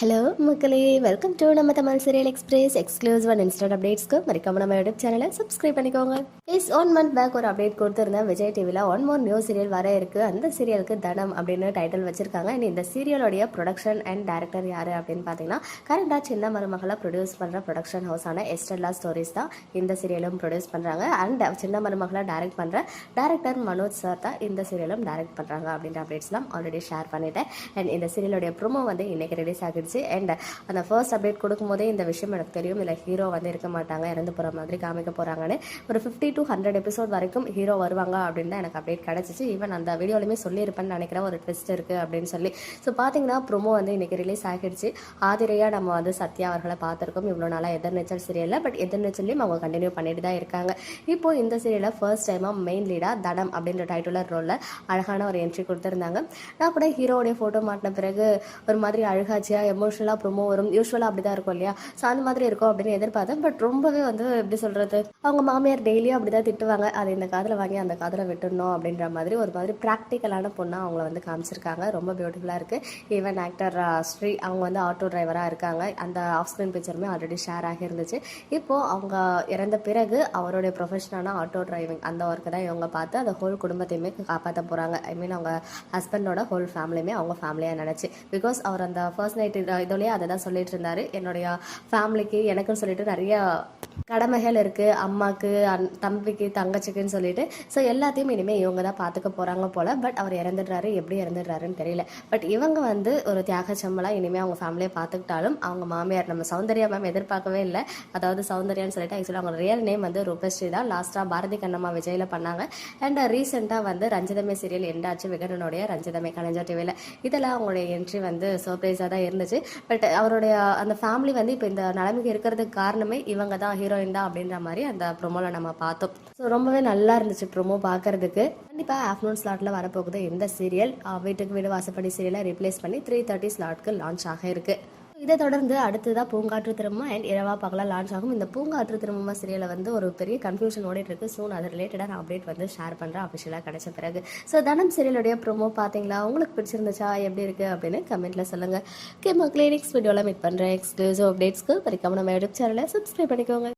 Hello மக்களே. Welcome to நம்ம Tamil serial express exclusive and instant அப்டேட்ஸ்க்கு மறக்காம நம்ம யூடியூப் சேனலை சப்ஸ்கிரைப் பண்ணிக்கோங்க. இஸ் ஒன் மந்த் பேக் ஒரு அப்டேட் கொடுத்துருந்தேன். விஜய் டிவியில் ஒன் மோர் நியூ சீரியல் வர இருக்கு. அந்த சீரியலுக்கு தனம் அப்படின்னு டைட்டில் வச்சிருக்காங்க. அண்ட் இந்த சீரியலுடைய ப்ரொடக்ஷன் அண்ட் டேரக்டர் யார் அப்படின்னு பார்த்தீங்கன்னா கரண்டாக சின்ன மருமகளை ப்ரொடியூஸ் பண்ணுற ப்ரொடக்ஷன் ஹவுஸான எஸ்டர்லா ஸ்டோரிஸ் தான் இந்த சீரியலும் ப்ரொடியூஸ் பண்ணுறாங்க அண்ட் சின்ன மருமகளை டைரக்ட் பண்ணுற டேரக்டர் மனோஜ் சார் தான் இந்த சீரியலும் டேரக்ட் பண்ணுறாங்க அப்படின்ற அப்டேட்ஸ்லாம் ஆல்ரெடி ஷேர் பண்ணிட்டேன். அண்ட் இந்த சீரியலுடைய ப்ரோமோ வந்து இன்னைக்கு ரிலீஸ் ஆகிடுச்சு. அண்ட் அந்த ஃபர்ஸ்ட் அப்டேட் கொடுக்கும்போதே இந்த விஷயம் எனக்கு தெரியும். இல்லை ஹீரோ வந்து இருக்க மாட்டாங்க. இறந்து போகிற மாதிரி காமிக்க போகிறாங்கன்னு ஒரு ஃபிஃப்டி டு ஹண்ட்ரட் எபிசோட் வரைக்கும் ஹீரோ வருவாங்க அப்படின்னு தான் எனக்கு அப்டேட் கிடச்சிச்சு. ஈவன் அந்த வீடியோலையுமே சொல்லியிருப்பேன்னு நினைக்கிறேன். ஒரு ட்விஸ்ட் இருக்குது அப்படின்னு சொல்லி. ஸோ பார்த்தீங்கன்னா ப்ரொமோ வந்து இன்றைக்கி ரிலீஸ் ஆகிடுச்சு. ஆதிரையாக நம்ம வந்து சத்யா அவர்களை பார்த்துருக்கோம். இவ்வளோ நாளாக எதிர்நீச்சல் சீரியலில் பட் எதிர்நீச்சல்லையும் அவங்க கண்டினியூ பண்ணிட்டு தான் இருக்காங்க. இப்போ இந்த சீரியலில் ஃபர்ஸ்ட் டைமாக மெயின் லீடாக தனம் அப்படின்ற டைட்டிலர் ரோலில் அழகான ஒரு என்ட்ரி கொடுத்துருந்தாங்க. நான் கூட ஹீரோடைய ஃபோட்டோ மாட்டின பிறகு ஒரு மாதிரி அழகாச்சியாக எமோஷனலாக ப்ரொமோ வரும். யூஸ்வலாக அப்படி தான் இருக்கும் இல்லையா? ஸோ அந்த மாதிரி இருக்கும் அப்படின்னு எதிர்பார்த்தேன். பட் ரொம்பவே வந்து எப்படி சொல்கிறது அவங்க மாமியார் டெய்லியும் அப்படி தான் திட்டுவாங்க. அதை இந்த காதில் வாங்கி அந்த காதில் விட்டுடணும் அப்படின்ற மாதிரி ஒரு மாதிரி ப்ராக்டிக்கலான பொண்ணாக அவங்கள வந்து காமிச்சிருக்காங்க. ரொம்ப பியூட்டிஃபுல்லாக இருக்குது ஈவன் ஆக்டர் ஸ்ரீ அவங்க வந்து ஆட்டோ டிரைவராக இருக்காங்க. அந்த ஆஃப் ஸ்க்ரீன் பிக்சருமே ஆல்ரெடி ஷேர் ஆகியிருந்துச்சு இப்போது அவங்க இறந்த பிறகு அவருடைய ப்ரொஃபஷனான ஆட்டோ டிரைவிங் அந்த ஒர்க்கு தான் இவங்க பார்த்து அந்த ஹோல் குடும்பத்தையுமே காப்பாற்ற போகிறாங்க ஐ மீன் அவங்க ஹஸ்பண்டோட ஹோல் ஃபேமிலியுமே அவங்க ஃபேமிலியாக நினச்சி. பிகாஸ் அவர் அந்த ஃபர்ஸ்ட் நைட் இதோடய அதை தான் சொல்லிட்டு இருந்தாரு. என்னுடைய ஃபேமிலிக்கு எனக்குன்னு சொல்லிட்டு நிறைய கடமைகள் இருக்குது அம்மாவுக்கு அன் தம்பிக்கு தங்கச்சிக்குன்னு சொல்லிட்டு. ஸோ எல்லாத்தையும் இனிமேல் இவங்க தான் பார்த்துக்க போகிறாங்க போல். பட் அவர் இறந்துடுறாரு. எப்படி இறந்துடுறாருன்னு தெரியல. பட் இவங்க வந்து ஒரு தியாக சம்பளம் இனிமேல் அவங்க ஃபேமிலியை பார்த்துக்கிட்டாலும் அவங்க மாமியார் நம்ம சௌந்தர்யா மேம் எதிர்பார்க்கவே இல்லை. அதாவது சௌந்தர்யான்னு சொல்லிட்டு ஆக்சுவலாக அவங்க ரியல் நேம் வந்து ரூபஸ்ரீ தான். லாஸ்ட்டாக பாரதி கண்ணம்மா விஜயில் பண்ணாங்க. அண்ட் ரீசெண்டாக வந்து ரஞ்சிதமே சீரியல் எண்டாச்சு விகடனுடைய ரஞ்சிதமே கலைஞர் டிவியில் இதெல்லாம் அவங்களுடைய என்ட்ரி வந்து சர்ப்ரைஸாக தான் இருந்துச்சு. பட் அவருடைய அந்த ஃபேமிலி வந்து இப்போ இந்த நிலைமைக்கு இருக்கிறதுக்கு காரணமே இவங்க தான் ஹீரோயின் தான் அப்படின்ற மாதிரி அந்த ப்ரொமோவில் நம்ம பார்த்தோம். ஸோ ரொம்பவே நல்லா இருந்துச்சு ப்ரொமோ பார்க்கறதுக்கு. கண்டிப்பாக ஆஃப்டர்நூன் ஸ்லாட்டில் வரப்போகுது இந்த சீரியல் வீட்டுக்கு வீடு வாசப்படி சீரியலை ரீப்ளேஸ் பண்ணி த்ரீ தேர்ட்டி ஸ்லாட்க்கு லான்ச் ஆக இருக்குது இதை தொடர்ந்து அடுத்ததாக பூங்காற்று திரும்ப அண்ட் இரவா பகலாக லான்ச் ஆகும். இந்த பூங்காற்று திரும்ப சீரியலை வந்து ஒரு பெரிய கன்ஃபியூஷன் ஓடிட்டு இருக்கு. ஸோ அது ரிலேட்டடாக நான் அப்டேட் வந்து ஷேர் பண்ணுறேன் அஃபிஷியலாக கிடைச்ச பிறகு. ஸோ தனம் சீரியலுடைய ப்ரோமோ பார்த்தீங்களா? உங்களுக்கு பிடிச்சிருந்துச்சா? எப்படி இருக்கு? அப்படின்னு கமெண்ட்ல சொல்லுங்க. ஓகே மக்களே நெக்ஸ்ட் வீடியோவில் மீட் பண்ணுறேன் எக்ஸ்க்ளூசிவ் அப்டேட்ஸ்க்கு படிக்காம நம்ம யூடியூப் சேனலை சப்ஸ்கிரைப் பண்ணிக்கோங்க.